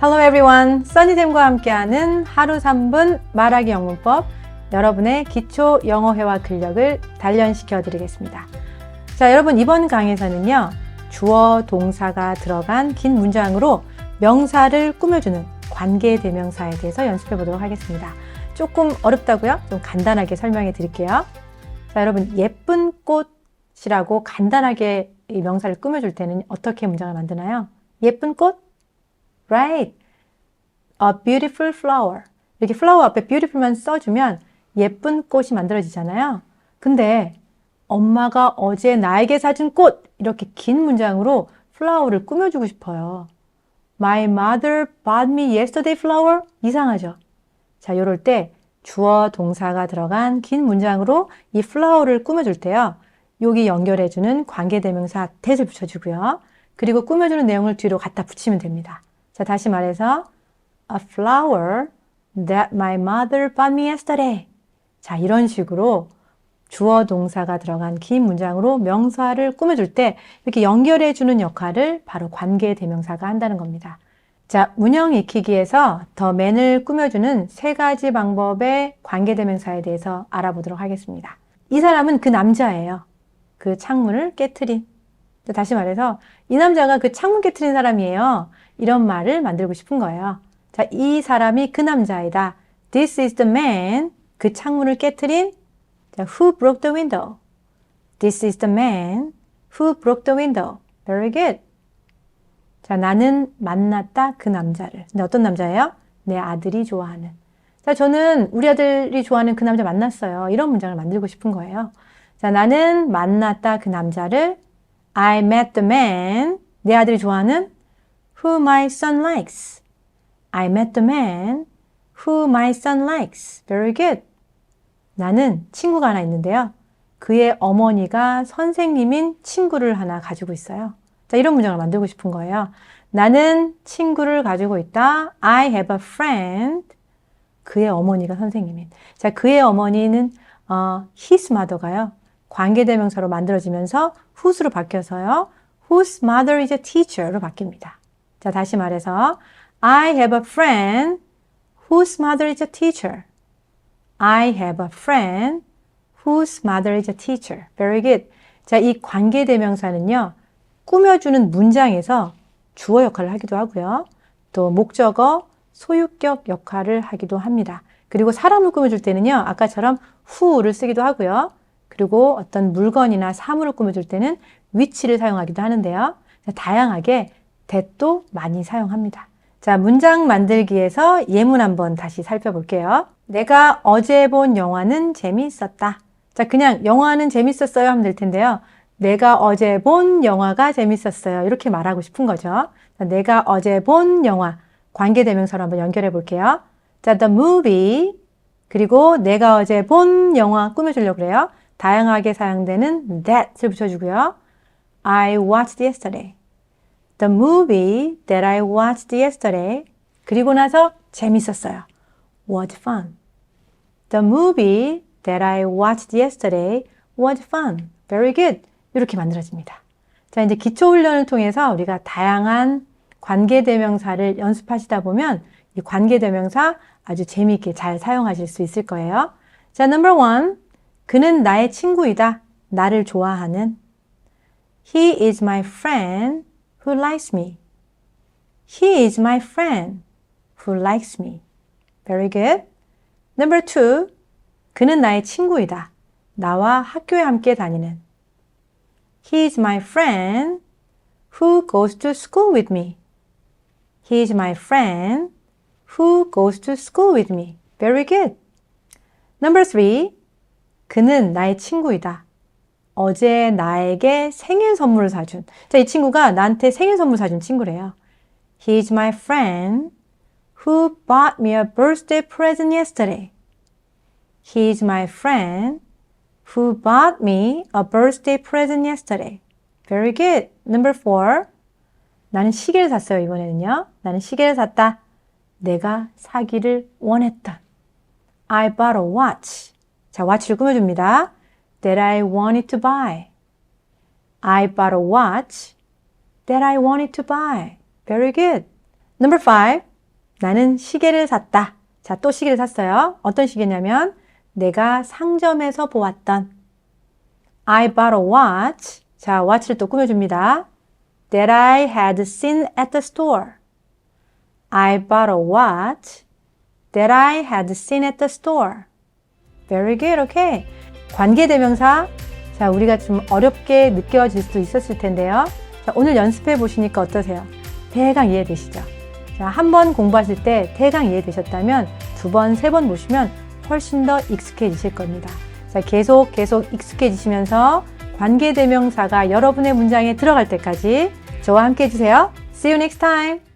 Hello everyone. 써니쌤과 함께하는 하루 3분 말하기 영문법. 여러분의 기초 영어 회화 근력을 단련시켜 드리겠습니다. 자, 여러분 이번 강의에서는요. 주어 동사가 들어간 긴 문장으로 명사를 꾸며주는 관계 대명사에 대해서 연습해 보도록 하겠습니다. 조금 어렵다고요? 좀 간단하게 설명해 드릴게요. 자, 여러분 예쁜 꽃이라고 간단하게 이 명사를 꾸며줄 때는 어떻게 문장을 만드나요? 예쁜 꽃? Right. A beautiful flower. 이렇게 flower 앞에 beautiful만 써주면 예쁜 꽃이 만들어지잖아요. 근데 엄마가 어제 나에게 사준 꽃! 이렇게 긴 문장으로 flower를 꾸며주고 싶어요. My mother bought me yesterday flower? 이상하죠? 자, 요럴 때 주어 동사가 들어간 긴 문장으로 이 flower를 꾸며줄 때요. 여기 연결해주는 관계대명사 that을 붙여주고요. 그리고 꾸며주는 내용을 뒤로 갖다 붙이면 됩니다. 자, 다시 말해서 a flower that my mother bought me yesterday. 자, 이런 식으로 주어 동사가 들어간 긴 문장으로 명사를 꾸며줄 때 이렇게 연결해 주는 역할을 바로 관계 대명사가 한다는 겁니다. 자, 문형 익히기에서 더 맨을 꾸며주는 세 가지 방법의 관계 대명사에 대해서 알아보도록 하겠습니다. 이 사람은 그 남자예요. 그 창문을 깨트린. 다시 말해서 이 남자가 그 창문 깨트린 사람이에요. 이런 말을 만들고 싶은 거예요. 자, 이 사람이 그 남자이다. This is the man. 그 창문을 깨트린. 자, who broke the window? This is the man who broke the window. Very good. 자, 나는 만났다 그 남자를. 근데 어떤 남자예요? 내 아들이 좋아하는. 자, 저는 우리 아들이 좋아하는 그 남자 만났어요. 이런 문장을 만들고 싶은 거예요. 자, 나는 만났다 그 남자를 I met the man. 내 아들이 좋아하는 who my son likes. I met the man who my son likes. Very good. 나는 친구가 하나 있는데요. 그의 어머니가 선생님인 친구를 하나 가지고 있어요. 자, 이런 문장을 만들고 싶은 거예요. 나는 친구를 가지고 있다. I have a friend. 그의 어머니가 선생님인. 자, 그의 어머니는 어, his mother가요. 관계대명사로 만들어지면서 whose로 바뀌어서요. whose mother is a teacher로 바뀝니다. 자, 다시 말해서 I have a friend whose mother is a teacher. I have a friend whose mother is a teacher. Very good. 자, 이 관계대명사는요. 꾸며주는 문장에서 주어 역할을 하기도 하고요. 또 목적어, 소유격 역할을 하기도 합니다. 그리고 사람을 꾸며줄 때는요. 아까처럼 who를 쓰기도 하고요. 그리고 어떤 물건이나 사물을 꾸며줄 때는 위치를 사용하기도 하는데요. 다양하게 that도 많이 사용합니다. 자, 문장 만들기에서 예문 한번 다시 살펴볼게요. 내가 어제 본 영화는 재미있었다. 자, 그냥 영화는 재밌었어요 하면 될 텐데요. 내가 어제 본 영화가 재밌었어요. 이렇게 말하고 싶은 거죠. 자, 내가 어제 본 영화 관계대명사로 한번 연결해 볼게요. 자, the movie 그리고 내가 어제 본 영화 꾸며주려고 그래요. 다양하게 사용되는 that을 붙여주고요. I watched yesterday. The movie that I watched yesterday. 그리고 나서 재밌었어요. was fun. The movie that I watched yesterday was fun. Very good. 이렇게 만들어집니다. 자, 이제 기초 훈련을 통해서 우리가 다양한 관계대명사를 연습하시다 보면 이 관계대명사 아주 재미있게 잘 사용하실 수 있을 거예요. 자, number one. 그는 나의 친구이다. 나를 좋아하는. He is my friend who likes me. He is my friend who likes me. Very good. Number two. 그는 나의 친구이다. 나와 학교에 함께 다니는. He is my friend who goes to school with me. He is my friend who goes to school with me. Very good. Number three. 그는 나의 친구이다. 어제 나에게 생일 선물을 사준. 자, 이 친구가 나한테 생일 선물 사준 친구래요. He is my friend who bought me a birthday present yesterday. He is my friend who bought me a birthday present yesterday. Very good. Number four. 나는 시계를 샀어요, 이번에는요. 나는 시계를 샀다. 내가 사기를 원했던. I bought a watch. 자, watch를 꾸며줍니다. That I wanted to buy. I bought a watch that I wanted to buy. Very good. Number five. 나는 시계를 샀다. 자, 또 시계를 샀어요. 어떤 시계냐면 내가 상점에서 보았던 I bought a watch. 자, watch를 또 꾸며줍니다. That I had seen at the store. I bought a watch that I had seen at the store. Very good. Okay. 관계대명사. 자, 우리가 좀 어렵게 느껴질 수도 있었을 텐데요. 자, 오늘 연습해 보시니까 어떠세요? 대강 이해되시죠? 자, 한 번 공부하실 때 대강 이해되셨다면 두 번, 세 번 보시면 훨씬 더 익숙해지실 겁니다. 자, 계속 계속 익숙해지시면서 관계대명사가 여러분의 문장에 들어갈 때까지 저와 함께 해주세요. See you next time.